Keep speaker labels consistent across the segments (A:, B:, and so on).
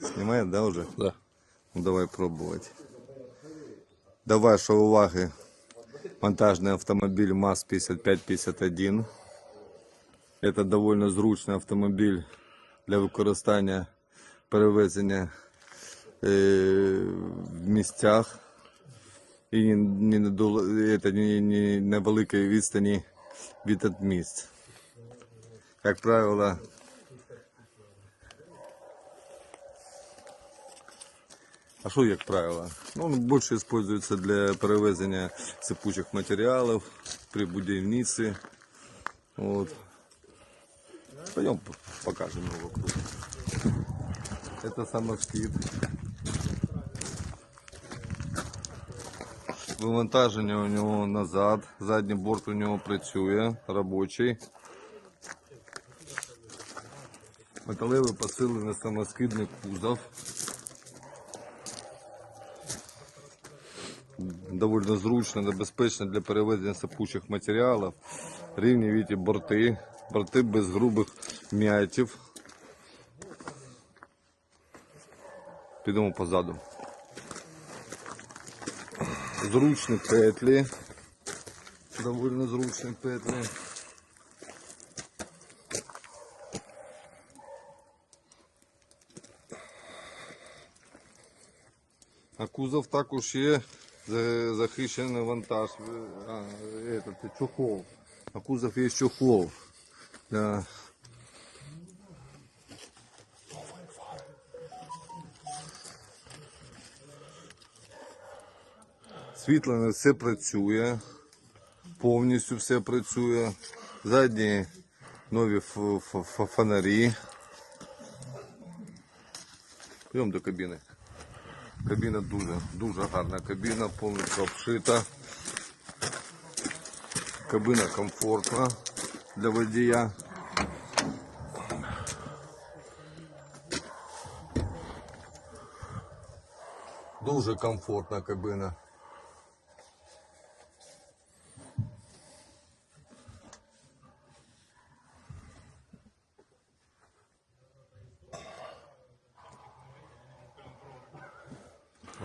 A: Снимает, да, уже?
B: Да.
A: Ну, давай пробовать. До вашої уваги монтажний автомобіль МАЗ-5551. Це доволі зручний автомобіль для використання перевезення е, в місцях і не, на великій відстані від місць. Як правило, А що як правило? Ну, он більше используется для перевезення сипучих матеріалів при будівниці. Вот. Пойдем п- покажем его вокруг. Это самоскид. Вивантаження у нього назад, задній борт у нього працює, робочий. Металевий посилений самоскидний кузов. Довольно зручно та безпечно для перевезення сипучих матеріалів. Рівні віті борти, борти без грубих м'ятів. Підемо позаду. Зручні петлі. Довольно зручні петлі. А кузов також є захищений вантаж, а, этот, чохол. А кузов є чохол. Да. Світло все працює, повністю все працює. Задні нові ф- ф- ф- фонарі. Прямо до кабіни. Кабіна дуже, дуже гарна кабіна, повністю обшита. Кабіна комфортна для водія. Дуже комфортна кабіна.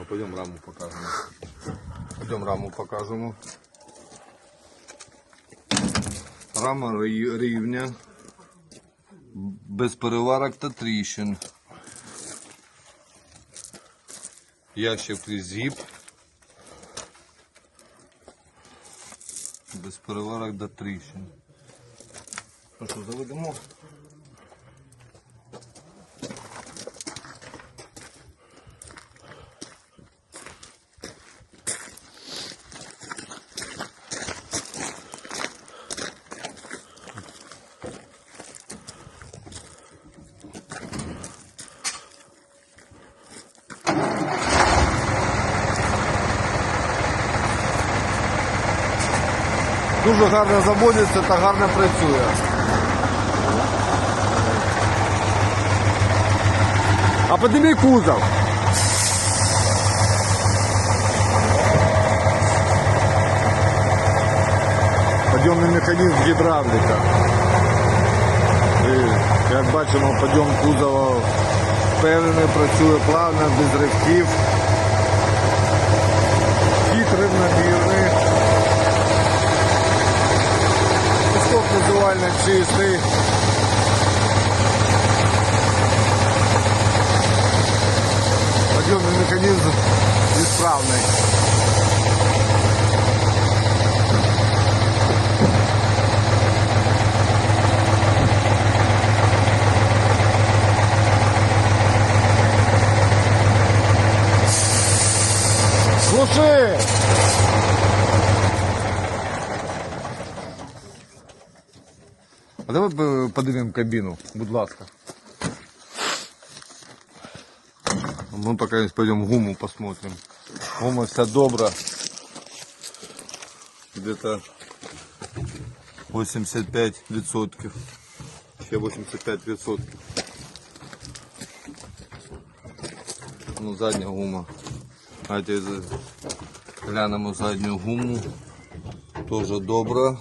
A: Ну, пойдем раму покажемо. Пойдем раму покажемо. Рама рівня. Без переварок та тріщин. Ящик зіп. Без переварок та тріщин. Ну що, заведемо? Дуже гарно заводиться та гарно працює. А подними кузов. Подйомний механізм гідравліка. І, як бачимо, подйом кузова впевнений, працює плавно, без ривків. Чистий. Подъемный механизм исправный. Слушай! А давай е, подивимо кабіну, будь ласка. Мы пока пойдем гуму посмотрим. Гума вся добра. Где-то 85 відсотків. Ще 85 відсотків. Ну, задня гума. Давайте за- глянемо задню гуму. Тоже добра.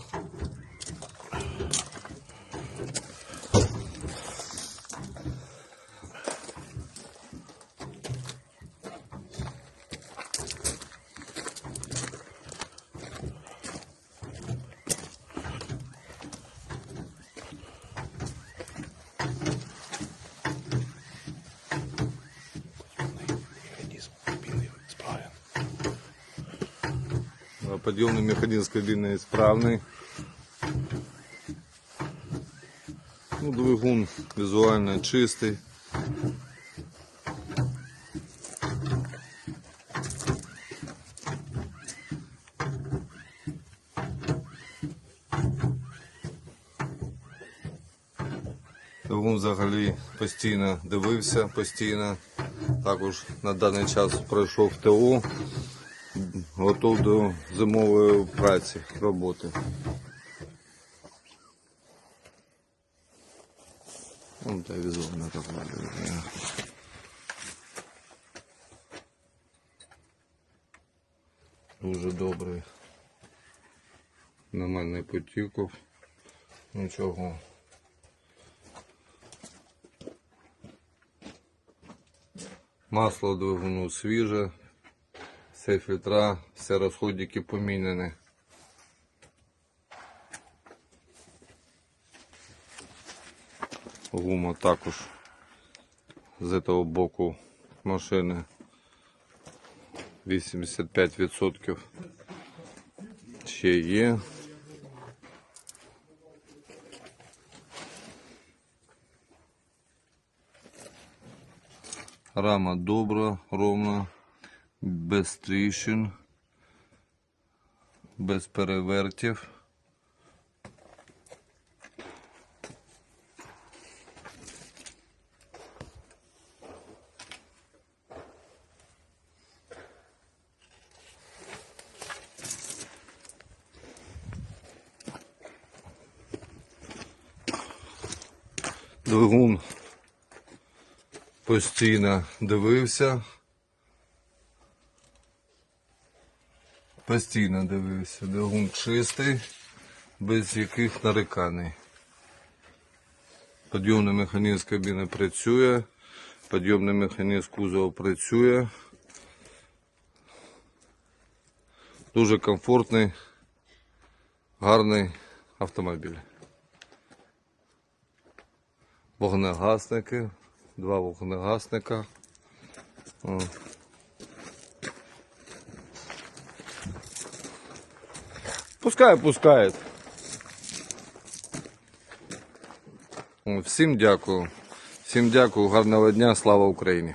A: Подъемный механизм кабины исправный. Ну, двигун визуально чистий. Двигун взагалі постійно дивився, постійно. Також на даний час пройшов ТО, готов до зимової праці, роботи. Вон та візуально так виглядає. Дуже добрий. Нормальний потіков. Нічого. Масло двигуну свіже. Все фільтра, все розходники поміняні. Гума також з цього боку машини 85% ще є. Рама добра, ровна, без тріщин, без перевертів. Двигун постійно дивився. Постійно дивився. Двигун чистий, без яких нарікань. Підйомний механізм кабіни працює, підйомний механізм кузова працює. Дуже комфортний, гарний автомобіль. Вогнегасники, два вогнегасника. Пускай пускает. Всім дякую. Всім дякую, гарного дня, слава Україні.